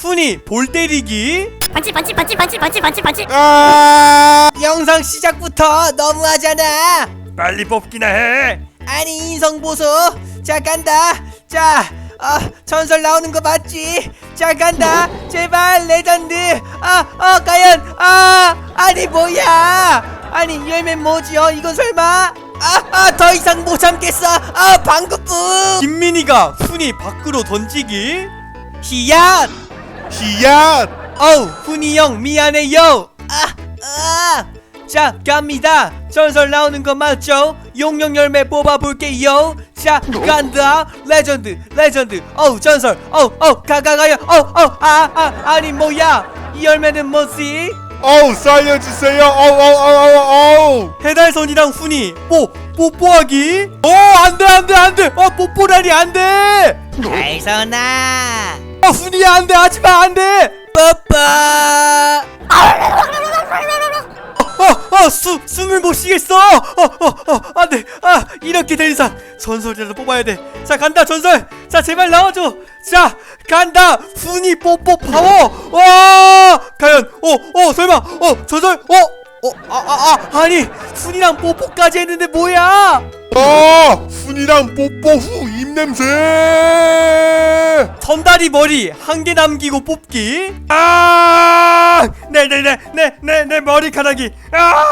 훈이 볼 때리기 반칙 반칙 반칙 반칙 반칙 반칙 반칙 아 영상 시작부터 너무하잖아. 빨리 뽑기나 해 아니 인성 보소. 자 간다. 자, 어, 전설 나오는 거 맞지? 자 간다. 제발 레전드. 아, 어 과연 아, 아니 뭐야? 아니 열면 뭐지요? 이건 설마? 아, 아, 더 이상 못 참겠어. 아, 방구뿐. 김민희가 훈이 밖으로 던지기 히앗. 히앗 어우, 훈이 형 미안해요. 아, 아. 자, 갑니다. 전설 나오는 거 맞죠? 용용 열매 뽑아볼게요. 자, 간다. 레전드, 레전드. 어우, 전설. 어우, 어우, 가가가요. 어우, 어우, 아, 아, 아니 뭐야? 이 열매는 뭐지? 어우 살려주세요 어우 어우 어우 어우 해달선이랑 훈이 뽀 뽀뽀하기 어 안돼 안돼 안돼 어 뽀뽀라니 안돼 달선아. 아 훈이야 안돼 하지마 안돼. 빠빠. 어어수 숨을 못 쉬겠어. 어어어 안돼. 아 이렇게 된 이상 전설이라도 뽑아야 돼자 간다 전설. 자 제발 나와줘. 자 간다. 훈이 뽀뽀 파워. 와 과연. 어어 설마. 어 전설. 어 어 아 아 아, 아니 훈이랑 뽀뽀까지 했는데 뭐야? 어 훈이랑 뽀뽀 후 입냄새. 선다리 머리 한 개 남기고 뽑기. 아! 네네네 내내 머리카락이. 아,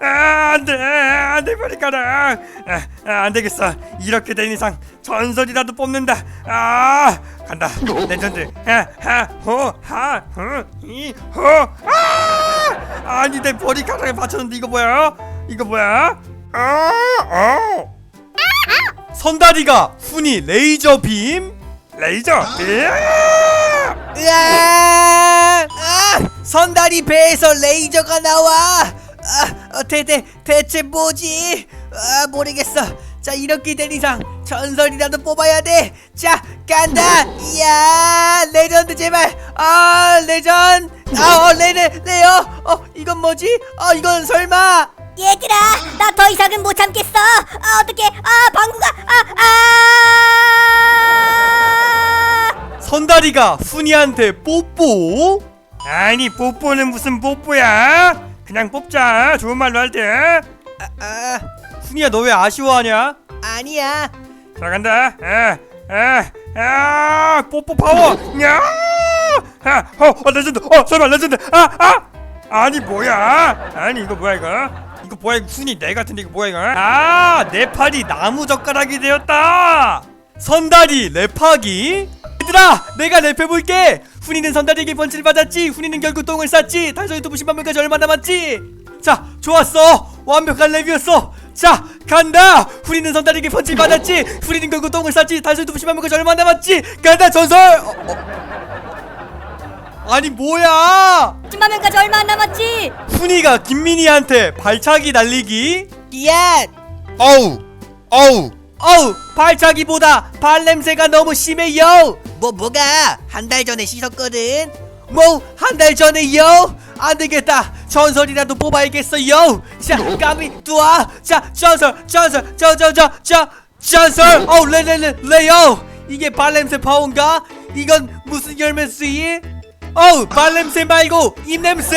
아 안돼 안돼 머리카락. 아, 아, 안 되겠어. 이렇게 된 이상 전설이라도 뽑는다. 아 간다. 레전드. 하하호하후이호. 아 아니 내 머리카락에 맞췄는데 이거 뭐야 이거 뭐야 아어 선다리가 훈이 레이저 빔 레이저 빔 으아! 아! 선다리 배에서 레이저가 나와. 아, 어, 대, 대, 대체 뭐지? 아, 모르겠어. 자, 이렇게 된 이상 전설이라도 뽑아야 돼. 자, 간다. 이야, 레전드 제발. 아, 레전. 아, 어, 레레, 레어. 어, 이건 뭐지? 어, 이건 설마. 얘들아 나 더 이상은 못 참겠어. 아 어떡해. 아 방구가 아 아. 선다리가 훈이한테 뽀뽀? 아니 뽀뽀는 무슨 뽀뽀야? 그냥 뽑자. 좋은 말로 할 때. 아, 아, 훈이야 너 왜 아쉬워하냐? 아니야. 자 간다. 아 아 아 뽀뽀 파워. 야 아, 어, 어 레전드. 어 설마 레전드. 아 아! 아니 뭐야? 아니 이거 뭐야 이거? 이거 뭐야 이거 훈이 내 같은데 이거 뭐야 이거? 아 내 팔이 나무 젓가락이 되었다. 선다리 랩하기. 얘들아 내가 랩해볼게. 훈이는 선다리에게 번치를 받았지. 훈이는 결국 똥을 쌌지. 달성이도 무신반물까지 얼마 남았지? 자 좋았어. 완벽한 랩이었어. 자 간다. 훈이는 선다리에게 번치를 받았지. 훈이는 결국 똥을 쌌지. 달성이도 무신반물까지 얼마 남았지? 간다 전설! 어, 어. 아니 뭐야? 10만 명까지 얼마 안 남았지? 훈이가 김민희한테 발차기 날리기? 이야. 어우 어우. 어우 발차기보다 발냄새가 너무 심해요. 뭐, 뭐가? 한 달 전에 씻었거든. 뭐 한 달 전에요? 안 되겠다. 전설이라도 뽑아야겠어요. 자 까미 뚜아. 자 전설 전설 저저저저 전설. 어우 레레레 레요. 이게 발냄새 파워인가? 이건 무슨 열매씨 어우 발냄새 말고 입냄새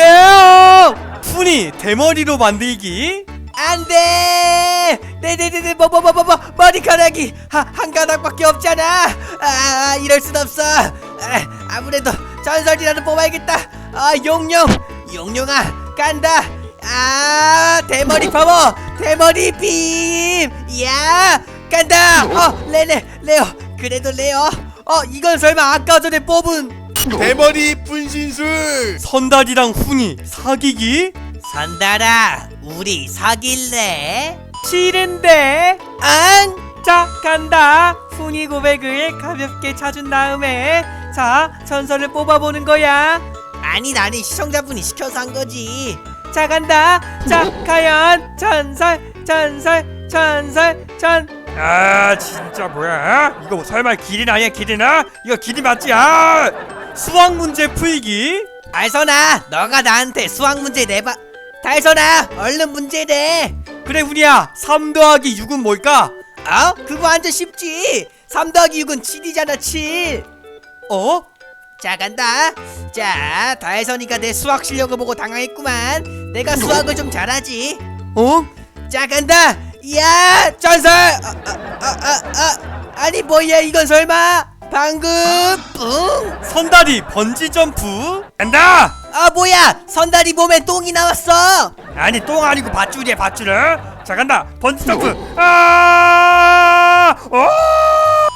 훈이 대머리로 만들기? 안돼! 네네네네 뭐뭐뭐뭐 머리카락이 하, 한 가닥밖에 없잖아! 아 이럴 순 없어! 아, 아무래도 전설이라도 뽑아야겠다! 아 용용 용용아 간다! 아 대머리 파워! 대머리 빔야 간다! 어 레레 레오! 그래도 레오! 어 이건 설마 아까 전에 뽑은 대머리 분신술. 선달이랑 훈이 사귀기? 산다라 우리 사귈래? 싫은데? 앙자 간다. 훈이 고백을 가볍게 차준 다음에 자 전설을 뽑아보는 거야. 아니 나는 시청자분이 시켜서 한 거지. 자 간다. 자 과연 전설 전설 전설 전 아 진짜 뭐야? 이거 설마 기린 아니야 기린아? 이거 기린 맞지? 아 수학 문제 풀기. 달선아 너가 나한테 수학 문제 내봐. 달선아 얼른 문제 내. 그래 훈이야. 3 더하기 6은 뭘까? 어? 그거 완전 쉽지. 3 더하기 6은 7이잖아 7 어? 자 간다. 자 다혜선이가 내 수학 실력을 보고 당황했구만. 내가 수학을 좀 잘하지. 어? 자 간다. 야 전설! 아, 아, 아, 아, 아. 아니 뭐야 이건 설마 방금 뿡 선다리 번지 점프 간다 아 뭐야 선달이 몸에 똥이 나왔어 아니 똥 아니고 밧줄이야 밧줄을 자 간다 번지 점프 아 오!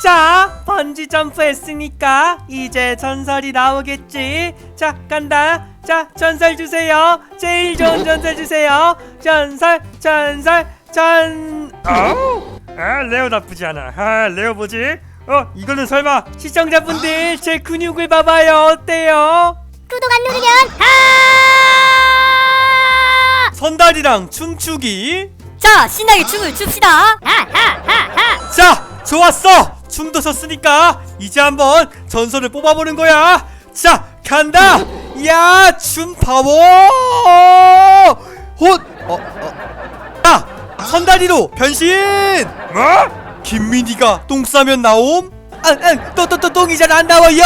자, 번지 점프 했으니까 이제 전설이 나오겠지. 자, 간다. 자, 전설 주세요. 제일 좋은 전설 주세요. 전설, 전설, 전. 아우 아 레오 나쁘지 않아 아 레오 뭐지 어 이거는 설마 시청자분들 제 근육을 봐봐요. 어때요? 구독 안 누르면 아! 선다리랑 춤추기 자 신나게 춤을 춥시다 하하하하 자 좋았어 춤도 췄으니까 이제 한번 전설을 뽑아보는 거야 자 간다 야춤 파워 헛 어, 어. 야 선다리로 변신 뭐? 김민희가 똥 싸면 나옴? 또또또 똥이 잘 안 나와요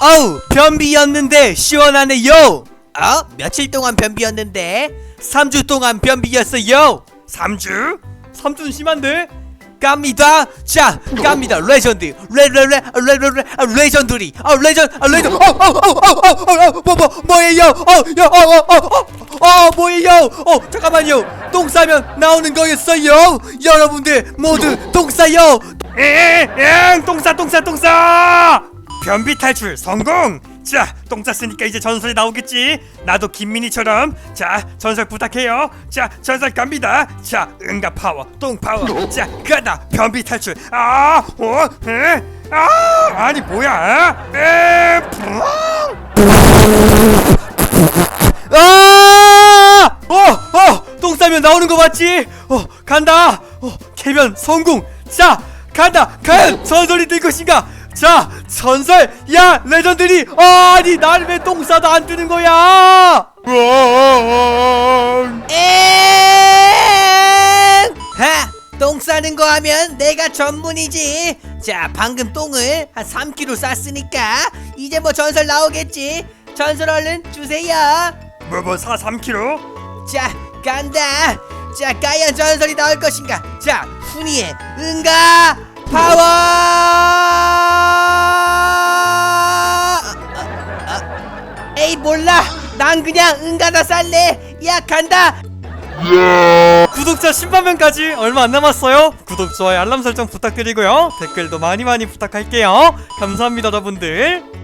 어우 변비였는데 시원하네요 어? 며칠 동안 변비였는데 3주 동안 변비였어요 3주? 3주는 심한데? 갑니다 자 갑니다 레전드 레레레 레레레 레전드리 아 레전 아 레전 어어어어어어뭐 뭐예요 어어어어어 뭐예요 어 잠깐만요 똥 싸면 나오는 거였어요 여러분들 모두 똥 싸요 에엥 똥싸 똥싸 똥싸 변비 탈출 성공 자 똥 쌌으니까 이제 전설이 나오겠지 나도 김민희처럼 자 전설 부탁해요 자 전설 갑니다 자 응가 파워 똥 파워 자 가다 변비 탈출 아 어 에 아 아니 뭐야 에 푸. 아! 어! 어! 똥 싸면 나오는 거 맞지? 어, 간다! 어, 개변 성공! 자, 간다! 과연 전설이 될 것인가? 자, 전설! 야, 레전드리! 어, 아니, 날 왜 똥 싸도 안 뜨는 거야! 똥 싸는 거 하면 내가 전문이지. 자, 방금 똥을 한 3kg 쌌으니까 이제 뭐 전설 나오겠지. 전설 얼른 주세요. 뭐, 뭐, 4, 3kg? 자, 간다. 자, 과연 전설이 나올 것인가? 자, 훈이의 응가 파워! 아. 에이 몰라. 난 그냥 응가다 쌀래. 야, 간다. 구독자 10만 명까지 얼마 안 남았어요. 구독, 좋아요, 알람 설정 부탁드리고요. 댓글도 많이 많이 부탁할게요. 감사합니다, 여러분들.